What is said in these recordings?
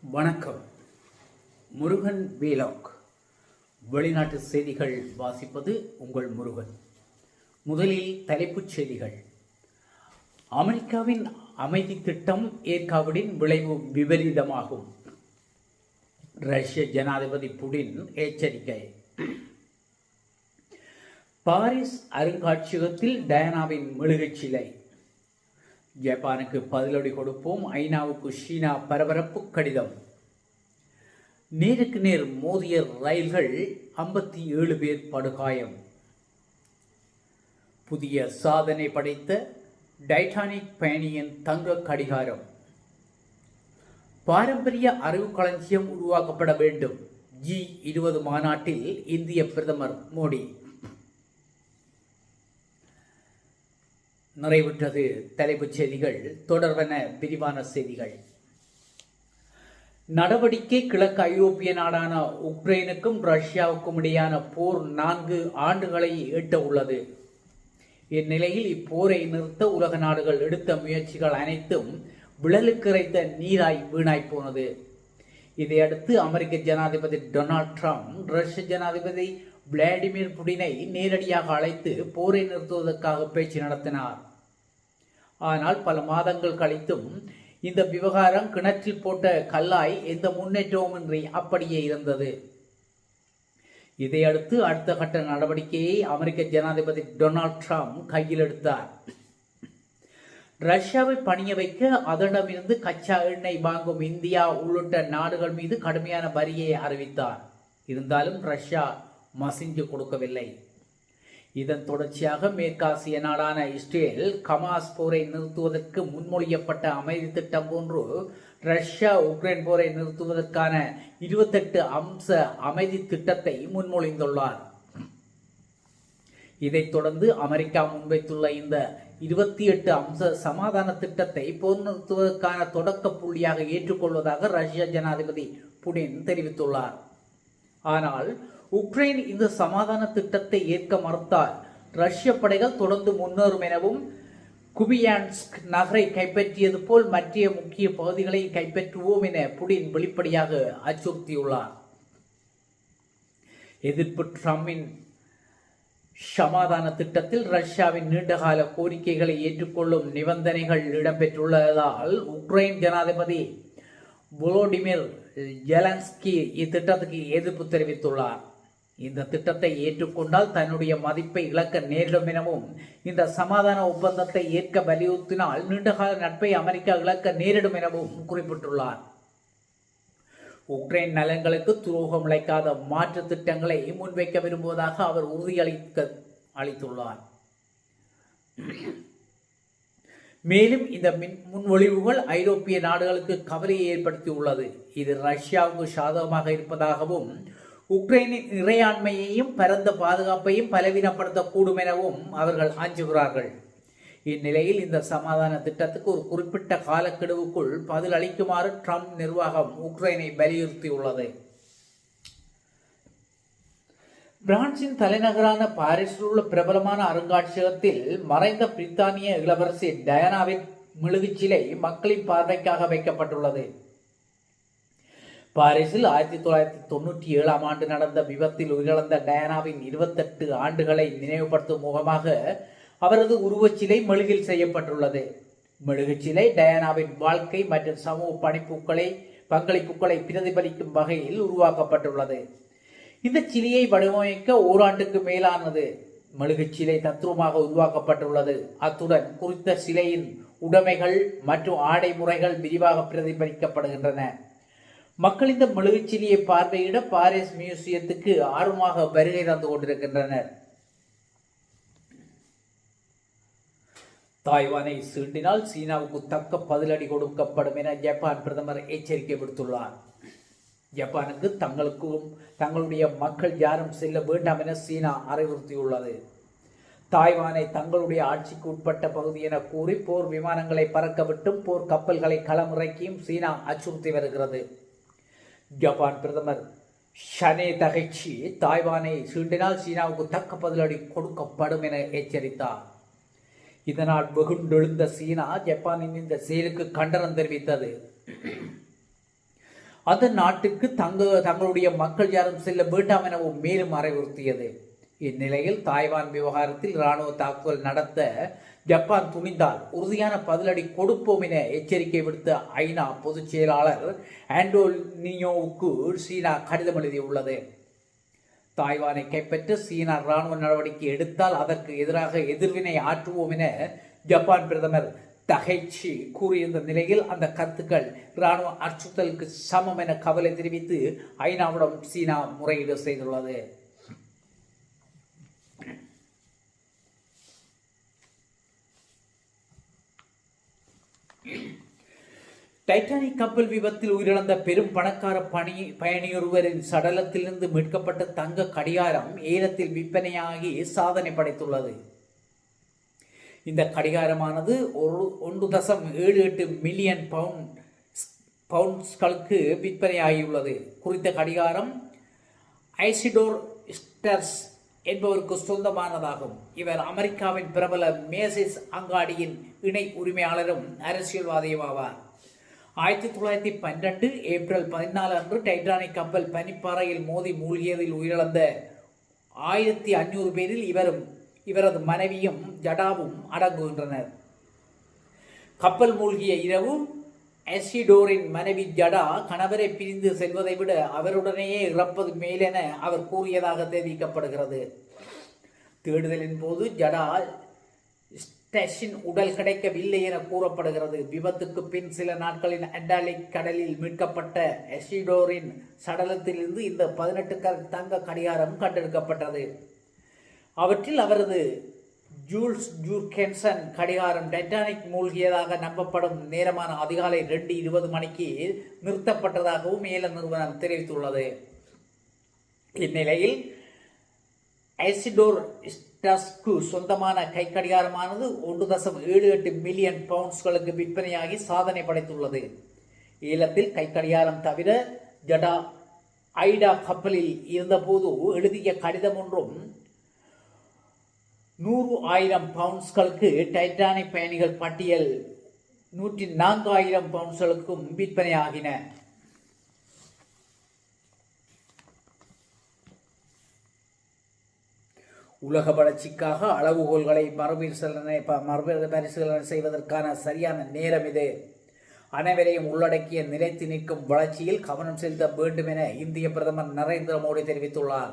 வணக்கம். முருகன் வீலாக் வெளிநாட்டு செய்திகள் வாசிப்பது உங்கள் முருகன். முதலில் தலைப்புச் செய்திகள். அமெரிக்காவின் அமைதி திட்டம் ஏற்காவிடின் விளைவு விபரீதமாகும். ரஷ்ய ஜனாதிபதி புடின் எச்சரிக்கை. பாரிஸ் அருங்காட்சியகத்தில் டயானாவின் மெழுகுச் சிலை. ஜப்பானுக்கு பதிலடி கொடுப்போம். ஐநாவுக்கு சீனா பரபரப்பு கடிதம். நேருக்கு நேர் மோதிய ரயில்கள் ஐம்பத்தி ஏழு பேர் படுகாயம். புதிய சாதனை படைத்த டைட்டானிக் பயணியின் தங்க கடிகாரம். பாரம்பரிய அறிவு களஞ்சியம் உருவாக்கப்பட வேண்டும். ஜி இருபது மாநாட்டில் இந்திய பிரதமர் மோடி நிறைவுற்றது தலைப்புச் செய்திகள் தொடர்வன விரிவான செய்திகள். நடவடிக்கை கிழக்கு ஐரோப்பிய நாடான உக்ரைனுக்கும் ரஷ்யாவுக்கும் இடையான போர் நான்கு ஆண்டுகளை எட்ட உள்ளது இந்நிலையில் இப்போரை நிறுத்த உலக நாடுகள் எடுத்த முயற்சிகள் அனைத்தும் விழலுக்கிறைத்த நீராய் வீணாய் போனது. இதையடுத்து அமெரிக்க ஜனாதிபதி டொனால்ட் ட்ரம்ப் ரஷ்ய ஜனாதிபதி விளாடிமிர் புடினை நேரடியாக அழைத்து போரை நிறுத்துவதற்காக பேச்சு நடத்தினார். ஆனால் பல மாதங்கள் கழித்தும் இந்த விவகாரம் கிணற்றில் போட்ட கல்லாய் எந்த முன்னேற்றமுமின்றி அப்படியே இருந்தது. இதையடுத்து அடுத்த கட்ட நடவடிக்கையை அமெரிக்க ஜனாதிபதி டொனால்ட் ட்ரம்ப் கையில் எடுத்தார். ரஷ்யாவை பணிய வைக்க அதனிடமிருந்து கச்சா எண்ணெய் வாங்கும் இந்தியா உள்ளிட்ட நாடுகள் மீது கடுமையான வரியை அறிவித்தார். இருந்தாலும் ரஷ்யா மசிஞ்சு கொடுக்கவில்லை. இதன் தொடர்ச்சியாக மேற்காசிய நாடான இஸ்ரேல் கமாஸ் போரை நிறுத்துவதற்கு முன்மொழியப்பட்ட அமைதி திட்டம் போன்று ரஷ்யா உக்ரைன் போரை நிறுத்துவதற்கான இருபத்தெட்டு அம்ச அமைதி திட்டத்தை முன்மொழிந்துள்ளார். இதைத் தொடர்ந்து அமெரிக்கா முன்வைத்துள்ள இந்த இருபத்தி எட்டு அம்ச சமாதான திட்டத்தை போர் நிறுத்துவதற்கான தொடக்க புள்ளியாக ஏற்றுக்கொள்வதாக ரஷ்ய ஜனாதிபதி புடின் தெரிவித்துள்ளார். ஆனால் உக்ரைன் இந்த சமாதான திட்டத்தை ஏற்க மறுத்தால் ரஷ்ய படைகள் தொடர்ந்து முன்னேறும் எனவும் குபியான்ஸ்க் நகரை கைப்பற்றியது போல் மற்ற முக்கிய பகுதிகளை கைப்பற்றுவோம் என புடின் வெளிப்படையாக அச்சுறுத்தியுள்ளார். எதிர்ப்பு ட்ரம்பின் சமாதான திட்டத்தில் ரஷ்யாவின் நீண்டகால கோரிக்கைகளை ஏற்றுக்கொள்ளும் நிபந்தனைகள் இடம்பெற்றுள்ளதால் உக்ரைன் ஜனாதிபதி வோலோடிமிர் ஜெலன்ஸ்கி இத்திட்டத்துக்கு எதிர்ப்பு தெரிவித்துள்ளார். இந்த திட்டத்தை ஏற்றுக்கொண்டால் தன்னுடைய மதிப்பை இழக்க நேரிடும் எனவும் இந்த சமாதான ஒப்பந்தத்தை ஏற்க வலியுறுத்தினால் நீண்டகால நட்பை அமெரிக்கா இழக்க நேரிடும் எனவும் குறிப்பிட்டுள்ளார். உக்ரைன் நலன்களுக்கு துரோகம் இழைக்காத மாற்று திட்டங்களை முன்வைக்க விரும்புவதாக அவர் உறுதியளிக்க அளித்துள்ளார். மேலும் இந்த மின் முன்மொழிவுகள் ஐரோப்பிய நாடுகளுக்கு கவலையை ஏற்படுத்தியுள்ளது. இது ரஷ்யாவுக்கு சாதகமாக இருப்பதாகவும் உக்ரைனின் இறையாண்மையையும் பரந்த பாதுகாப்பையும் பலவீனப்படுத்தக்கூடும் எனவும் அவர்கள் அஞ்சுகிறார்கள் இந்நிலையில் இந்த சமாதான திட்டத்துக்கு ஒரு குறிப்பிட்ட காலக்கெடுவுக்குள் பதில் அளிக்குமாறு ட்ரம்ப் நிர்வாகம் உக்ரைனை வலியுறுத்தியுள்ளது. பிரான்சின் தலைநகரான பாரிஸில் உள்ள பிரபலமான அருங்காட்சியகத்தில் மறைந்த பிரித்தானிய இளவரசி டயானாவின் மெழுகுச்சிலை மக்களின் பார்வைக்காக வைக்கப்பட்டுள்ளது. பாரிஸில் ஆயிரத்தி தொள்ளாயிரத்தி தொண்ணூற்றி ஏழாம் ஆண்டு நடந்த விபத்தில் உயிரிழந்த டயானாவின் இருபத்தெட்டு ஆண்டுகளை நினைவுபடுத்தும் முகமாக அவரது உருவச்சிலை மெழுகில் செய்யப்பட்டுள்ளது. மெழுகுச் சிலை டயானாவின் வாழ்க்கை மற்றும் சமூக பணிப்புகளை பங்களிப்புகளை பிரதிபலிக்கும் வகையில் உருவாக்கப்பட்டுள்ளது. இந்த சிலையை வடிவமைக்க ஓராண்டுக்கு மேலானது மெழுகுச் சிலை தத்துவமாக உருவாக்கப்பட்டுள்ளது. அத்துடன் குறித்த சிலையின் உடைமைகள் மற்றும் ஆடை முறைகள் விரிவாக பிரதிபலிக்கப்படுகின்றன. மக்கள் இந்த மெழுகுச்சிலியை பார்வையிட பாரிஸ் மியூசியத்துக்கு ஆர்வமாக வருகை தந்து கொண்டிருக்கின்றனர். தாய்வானை சீண்டினால் சீனாவுக்கு தக்க பதிலடி கொடுக்கப்படும் என ஜப்பான் பிரதமர் எச்சரிக்கை விடுத்துள்ளார். ஜப்பானுக்கு தங்களுக்கும் தங்களுடைய மக்கள் யாரும் செல்ல வேண்டாம் என சீனா அறிவுறுத்தியுள்ளது. தாய்வானை தங்களுடைய ஆட்சிக்கு உட்பட்ட பகுதி என கூறி போர் விமானங்களை பறக்கவிட்டும் போர் கப்பல்களை களமிறக்கியும் சீனா அச்சுறுத்தி வருகிறது. ஜப்பான் பிரதமர் ஷனே தகைச்சி தாய்வானை சீண்டினால் சீனாவுக்கு தக்க பதிலடி கொடுக்கப்படும் என எச்சரித்தார். இதனால் வெகுண்டெழுந்த சீனா ஜப்பானின் இந்த செயலுக்கு கண்டனம் தெரிவித்தது. அந்த நாட்டுக்கு தங்க தங்களுடைய மக்கள் யாரும் செல்ல வேண்டாம் எனவும் மேலும் அறிவுறுத்தியது. இந்நிலையில் தாய்வான் விவகாரத்தில் இராணுவ தாக்குதல் நடத்த ஜப்பான் துணிந்தால் உறுதியான பதிலடி கொடுப்போம் என எச்சரிக்கை விடுத்த ஐநா பொதுச் செயலாளர் ஆண்டோனியோவுக்கு சீனா கடிதம் எழுதியுள்ளது. தாய்வானை கைப்பற்ற சீனா ராணுவ நடவடிக்கை எடுத்தால் அதற்கு எதிராக எதிர்வினை ஆற்றுவோம் என ஜப்பான் பிரதமர் தகைச்சி கூறியிருந்த நிலையில் அந்த கருத்துக்கள் ராணுவ அச்சுறுத்தலுக்கு சமம் என கவலை தெரிவித்து ஐநாவிடம் சீனா முறையீடு செய்துள்ளது. டைட்டானிக் கப்பல் விபத்தில் உயிரிழந்த பெரும் பணக்கார பணி பயணியொருவரின் சடலத்திலிருந்து மீட்கப்பட்ட தங்க கடிகாரம் ஏலத்தில் விற்பனையாகி சாதனை படைத்துள்ளது. இந்த கடிகாரமானது ஒரு ஒன்று தசம் ஏழு எட்டு மில்லியன் பவுண்ட் பவுண்ட்ஸ்களுக்கு விற்பனையாகியுள்ளது. குறித்த கடிகாரம் ஐசிடோர் ஸ்டர்ஸ் என்பவருக்கு சொந்தமானதாகும். இவர் அமெரிக்காவின் பிரபல மேசிஸ் அங்காடியின் இணை உரிமையாளரும் அரசியல்வாதியும் ஆவார். ஆயிரத்தி தொள்ளாயிரத்தி பன்னெண்டு ஏப்ரல் பதினாலு அன்று டைட்ரானிக் கப்பல் பனிப்பாறையில் மோதி மூழ்கியதில் உயிரிழந்த ஆயிரத்தி ஐநூறு பேரில் இவரும் இவரது மனைவியும் ஜடாவும் அடங்குகின்றனர். கப்பல் மூழ்கிய இரவு எசிடோரின் மனைவி ஜடா கணவரை பிரிந்து செல்வதை விட அவருடனேயே இறப்பது மேலென அவர் கூறியதாக தெரிவிக்கப்படுகிறது. தேடுதலின் போது ஜடா ஸ்டெஷின் உடல் கிடைக்கவில்லை என கூறப்படுகிறது. விபத்துக்கு பின் சில நாட்களின் அண்டாலிக் கடலில் மீட்கப்பட்ட எஷிடோரின் சடலத்திலிருந்து இந்த பதினெட்டு கல் தங்க கடிகாரம் கண்டெடுக்கப்பட்டது. அவற்றில் அவரது ஜூல்ஸ் ஜூர்கென்சன் கடிகாரம் டைட்டானிக் மூழ்கியதாக நம்பப்படும் நேரமான அதிகாலை ரெண்டு இருபது மணிக்கு நிறுத்தப்பட்டதாகவும் ஏல நிறுவனம் தெரிவித்துள்ளது. இந்நிலையில் ஐசிடோர் டஸ்கு சொந்தமான கை கடிகாரமானது ஒன்று தசம் ஏழு எட்டு மில்லியன் பவுண்ட்ஸ்களுக்கு விற்பனையாகி சாதனை படைத்துள்ளது. ஈழத்தில் கை கடிகாரம் தவிர ஜடா ஐடா கப்பலில் இருந்தபோது எழுதிய கடிதம் ஒன்றும் நூறு ஆயிரம் பவுண்ட்ஸ்களுக்கு டைட்டானிக் பயணிகள் பட்டியல் நூற்றி நான்கு ஆயிரம் பவுண்ட்ஸ்களுக்கும் விற்பனையாகின. உலக வளர்ச்சிக்காக அளவுகோல்களை மறுபரிசீலனை ப- மறுபரிசீலனை செய்வதற்கான சரியான நேரம் இது. அனைவரையும் உள்ளடக்கிய நிலைத்து நிற்கும் வளர்ச்சியில் கவனம் செலுத்த வேண்டும் என இந்திய பிரதமர் நரேந்திர மோடி தெரிவித்துள்ளார்.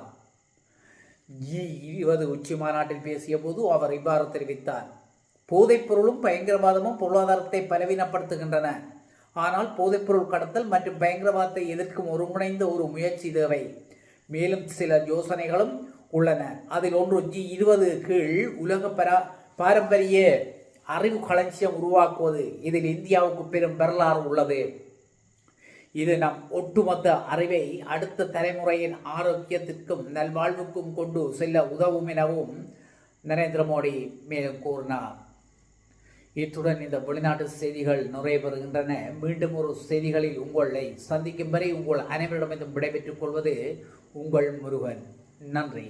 ஜி இருபது உச்சி மாநாட்டில் பேசிய போது அவர் இவ்வாறு தெரிவித்தார். போதைப்பொருளும் பயங்கரவாதமும் பொருளாதாரத்தை பலவீனப்படுத்துகின்றன. ஆனால் போதைப்பொருள் கடத்தல் மற்றும் பயங்கரவாதத்தை எதிர்க்கும் ஒருங்கிணைந்த ஒரு முயற்சி தேவை. மேலும் சில யோசனைகளும் உள்ளன. அதில் ஒன்று ஜி இருபது கீழ் உலக பரா பாரம்பரிய அறிவு களஞ்சியம் உருவாக்குவது. இதில் இந்தியாவுக்கு பெரும் வரலாறு உள்ளது. இது நம் ஒட்டுமொத்த அறிவை அடுத்த தலைமுறையின் ஆரோக்கியத்திற்கும் நல்வாழ்வுக்கும் கொண்டு செல்ல உதவும் எனவும் நரேந்திர மோடி மேலும் கூறினார். இத்துடன் இந்த வெளிநாட்டு செய்திகள் நிறைவு பெறுகின்றன மீண்டும் ஒரு செய்திகளில் உங்களை சந்திக்கும் வரை உங்கள் அனைவரிடமிருந்தும் விடைபெற்றுக் கொள்வது உங்கள் முருகன். நன்றி.